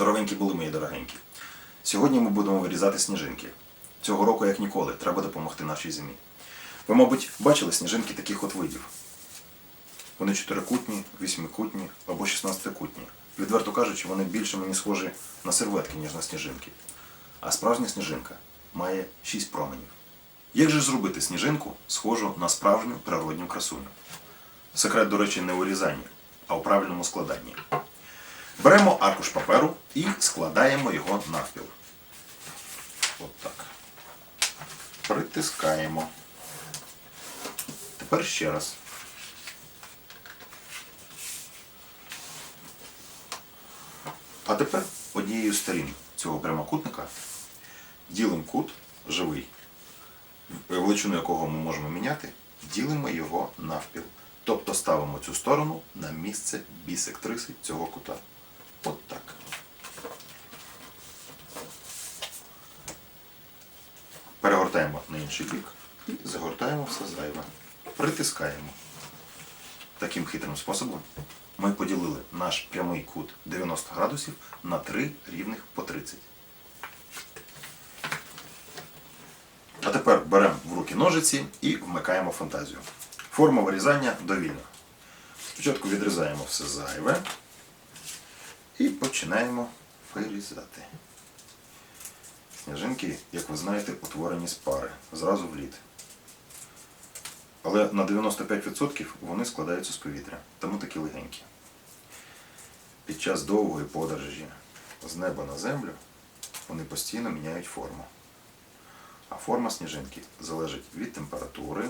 Здоровенькі були мої дорогенькі. Сьогодні ми будемо вирізати сніжинки. Цього року, як ніколи, треба допомогти нашій зимі. Ви, мабуть, бачили сніжинки таких от видів. Вони чотирикутні, вісьмикутні або шістнадцятикутні. Відверто кажучи, вони більше мені схожі на серветки, ніж на сніжинки. А справжня сніжинка має шість променів. Як же зробити сніжинку схожу на справжню природню красуню? Секрет, до речі, не у різанні, а у правильному складанні. Беремо аркуш паперу і складаємо його навпіл. От так. Притискаємо. Тепер ще раз. А тепер однією з сторін цього прямокутника ділимо кут живий, величину якого ми можемо міняти, ділимо його навпіл. Тобто ставимо цю сторону на місце бісектриси цього кута. От так. Перегортаємо на інший бік і загортаємо все зайве. Притискаємо. Таким хитрим способом ми поділили наш прямий кут 90 градусів на три рівних по 30. А тепер беремо в руки ножиці і вмикаємо фантазію. Форма вирізання довільна. Спочатку відрізаємо все зайве і починаємо вирізати. Сніжинки, як ви знаєте, утворені з пари, зразу в лід. Але на 95% вони складаються з повітря, тому такі легенькі. Під час довгої подорожі з неба на землю вони постійно міняють форму. А форма сніжинки залежить від температури,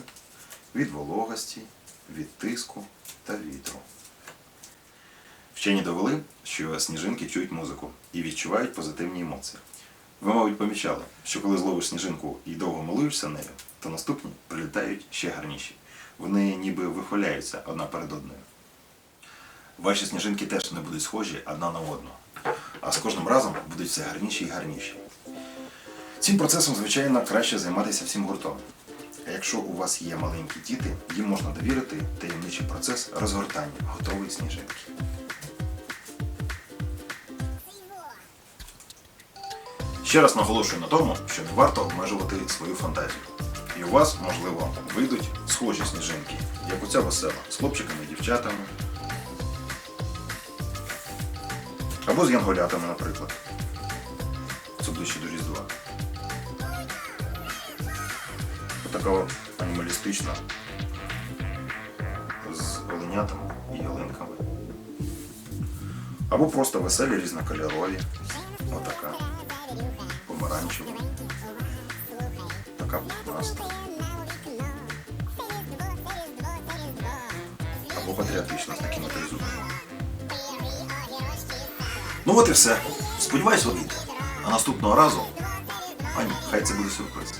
від вологості, від тиску та вітру. Вчені довели, що сніжинки чують музику і відчувають позитивні емоції. Ви, мабуть, помічали, що коли зловиш сніжинку і довго милуєшся нею, то наступні прилітають ще гарніші. Вони ніби вихваляються одна перед одною. Ваші сніжинки теж не будуть схожі одна на одну, а з кожним разом будуть все гарніші і гарніші. Цим процесом, звичайно, краще займатися всім гуртом. А якщо у вас є маленькі діти, їм можна довірити таємничий процес розгортання готової сніжинки. Ще раз наголошую на тому, що не варто обмежувати свою фантазію. І у вас, можливо, вийдуть схожі сніжинки, як оця весела, з хлопчиками дівчатами. Або з янголятами, наприклад. Це ближче до Різдва. Така анімалістична з оленятами і ялинками. Або просто веселі різнокольорові. Отака. Помаранчева. Така пухнаста. Або патріотична з такими тризубами. Ну от і все. Сподіваюсь, вийде. А наступного разу. А ні, хай це буде сюрприз.